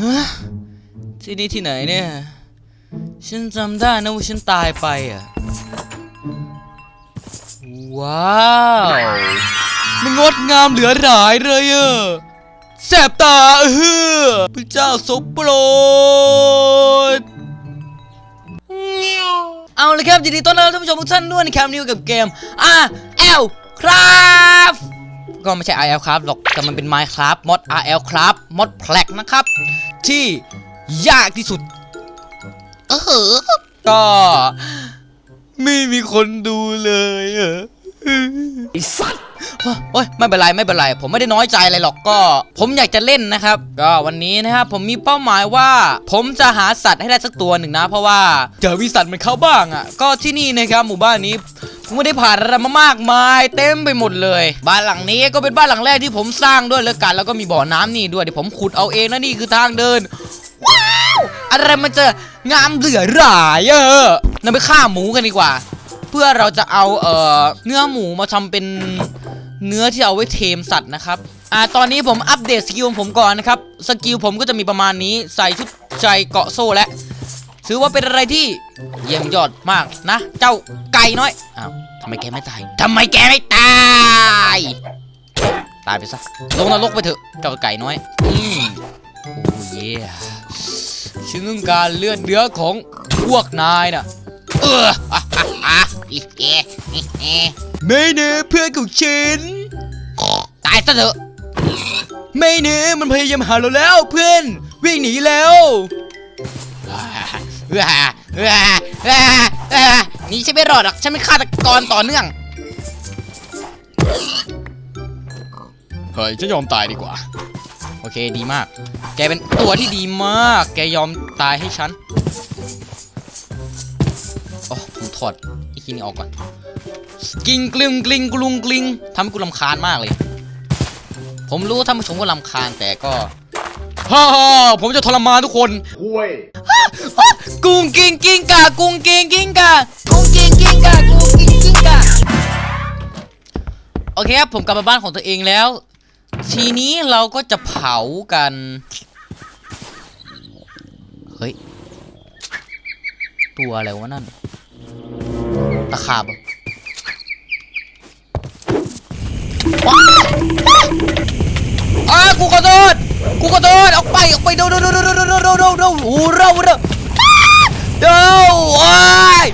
ฮะที่นี่ที่ไหนเนี่ย ฉันจำได้นะว่าฉันตายไปอะ ว้าว มันงดงามเหลือหลายเลยอะแสบตาเออพระเจ้าทรงโปรดเอาเลยครับยินดีต้อนรับท่านผู้ชมทุกท่านด้วยนะครับนิวกับเกม R L Craft ก็ไม่ใช่ R L Craft หรอกแต่มันเป็น Minecraft มอด R L Craft มอดแพลกนะครับ ที่ยากที่สุด เออก็ไม่มีคนดูเลยเออไอ้สัตว์โอ้ยไม่เป็นไรไม่เป็นไร ผมไม่ได้น้อยใจอะไรหรอกก็ ผมอยากจะเล่นนะครับ ก็วันนี้นะครับผมมีเป้าหมายว่า ผมจะหาสัตว์ให้ได้สักตัวหนึ่งนะ เพราะว่าเจอวิสัตว์เหมันเขาบ้างอะ ก็ที่นี่นะครับหมู่บ้านนี้ผม ไม่ได้ผ่านอะไรมามากมาย เต็มไปหมดเลย บ้านหลังนี้ก็เป็นบ้านหลังแรกที่ผมสร้างด้วยแล้วกัน แล้วก็มีบ่อน้ำนี่ด้วยเดี๋ยวผมขุดเอาเองนะนี่คือทางเดิน ว้าว อะไรมันจะงามเหลือหลายเออเราไปฆ่าหมูกันดีกว่า เพื่อเราจะเอาเอ่อเนื้อหมูมาทำเป็นเนื้อที่เอาไว้เทมสัตว์นะครับอ่าตอนนี้ผมอัปเดตสกิลของผมก่อนนะครับ สกิลผมก็จะมีประมาณนี้ใส่ชุดใจเกาะโซ่และ ถือว่าเป็นอะไรที่ เยี่ยมยอดมากนะ เจ้าไก่น้อย อ้าวทำไมแกไม่ตายทำไมแกไม่ตาย ตายไปซะ ลงนรกไปเถอะ เจ้าไก่น้อย อืมโอ้เย่ฉันต้องการเลือดเนื้อของพวกนายน่ะ เอออะอะอะอีเอะอีเอะไม่เนะเพื่อนของฉัน ตายซะเถอะ ไม่เนะมันพยายามหาเราแล้วเพื่อน วิ่งหนีแล้ว นี่ฉันไม่รอดหรอกฉันไม่ฆาตกรต่อเนื่อง เฮ้ยจะยอมตายดีกว่า โอเคดีมาก แกเป็นตัวที่ดีมาก แกยอมตายให้ฉันโอ้ผมถอดไอ้คีนี่ออกก่อนกลิงกลิงกลิงกลุงกลิงทำให้กูรำคาญมากเลย ผมรู้ท่านผู้ชมว่าลำคาญแต่ก็ ฮ่าฮ่าผมจะทรมานทุกคนห่วยกุ้งกิ้งกิ้งกากุ้งกิ้งกิ้งกากุ้งกิ้งกิ้งกากุ้งกิ้งกิ้งกาโอเคครับผมกลับมาบ้านของตัวเองแล้ว ทีนี้เราก็จะเผากันเฮ้ยตัวอะไรวะนั่นตะขาบ กูขอโทษกูขอโทษออกไปออกไปเร็วเร็วเร็วเร็วเร็วเร็วเร็วเร็วเร็วโอ้เร็วเร็วอ้าเร็วโอ้ย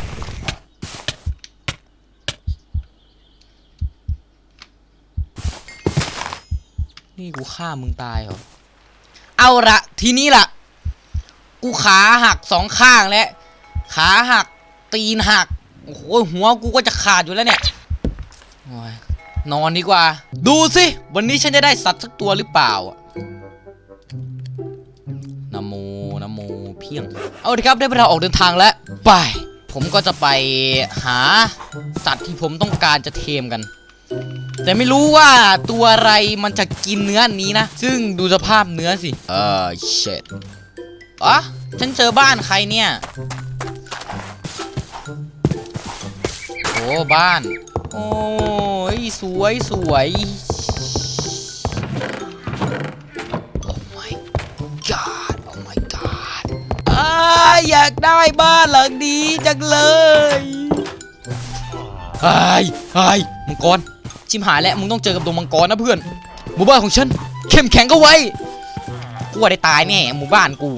นี่กูฆ่ามึงตายเหรอเอาละทีนี้ล่ะ กูขาหักสองข้างแล้วขาหักตีนหักโอ้โหหัวกูก็จะขาดอยู่แล้วเนี่ยโอ้ย นอนดีกว่า ดูสิ วันนี้ฉันจะได้สัตว์สักตัวหรือเปล่าอะนโมนโมเพียง เอาละครับได้เวลาออกเดินทางแล้ว ไป ผมก็จะไปหาสัตว์ที่ผมต้องการจะเทมกัน แต่ไม่รู้ว่าตัวอะไรมันจะกินเนื้อนนี้นะ ซึ่งดูสภาพเนื้อสิ เออเช็ดอ๋อฉันเจอบ้านใครเนี่ย โอ้บ้าน โอ้ยสวยสวยโอ้ my god โอ้ my god อาอยากได้บ้านหลังนี้จังเลยไอ้ไอ้มังกรชิมหายแล้วมึงต้องเจอกับตัวมังกรนะเพื่อน หมู่บ้านของฉัน เข้มแข็งก็ไว้กูว่าได้ตายแน่หมู่บ้านกู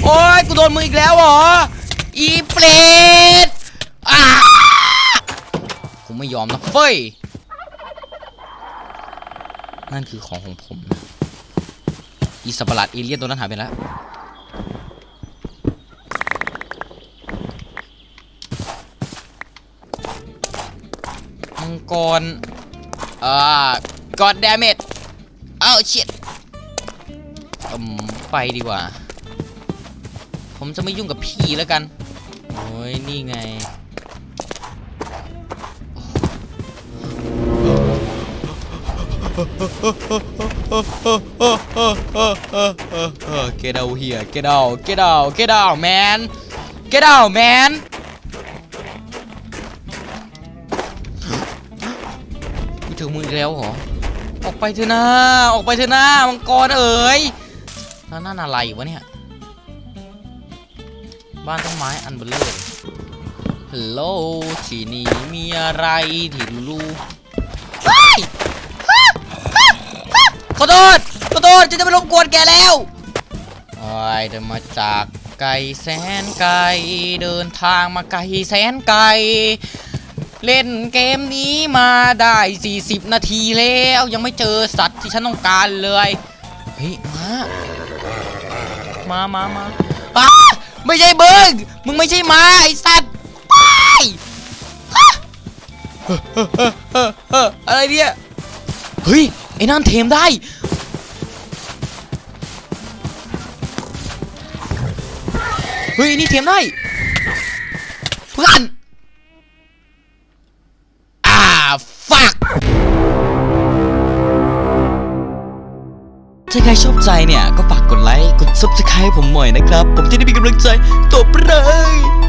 โอ้ยกูโดนมืออีกแล้วเหรอ อีเปรตอ่าผมไม่ยอมนะเฟ้ย นั่นคือของของผม อีสัตว์ปะหลาดเอเลี่ยนตัวนั้นหายไปแล้ว มังกร อ่า god damn it เอ้า shit อืมไปดีกว่า ผมจะไม่ยุ่งกับพี่แล้วกัน โอ้ย นี่ไงเกด out here get out get out get out man get out man ถือมืออีกแล้วเหรอ ออกไปเถอะนะ ออกไปเถอะนะมังกรเอ๋ยนั่นอะไรวะเนี่ย บ้านต้นไม้อันเบลเลอร์ฮัลโหลที่นี่มีอะไรที่รู้เฮ้ยฮะฮะฮะขอโทษขอโทษจะจะไปรบกวนแกแล้วไอ้ยเดินมาจากไกลแสนไกล เดินทางมาไกลแสนไกล เล่นเกมนี้มาได้ 40 นาทีแล้วยังไม่เจอสัตว์ที่ฉันต้องการเลย เฮ้ย มา มามามาอ้า ไม่ใช่มึงมึงไม่ใช่หมาไอสัตว์ไปฮะเฮ้อเฮ้อเฮ้อเฮ้อเฮ้ออะไรเนี่ยเฮ้ยไอ้นั่นเทมได้เฮ้ยนี่เทมได้เพื่อนอ่าฟักถ้าใครชอบใจเนี่ยก็ฝาก กดไลค์กด subscribe ผมหน่อยนะครับ ผมจะได้มีกำลังใจต่อไปเลย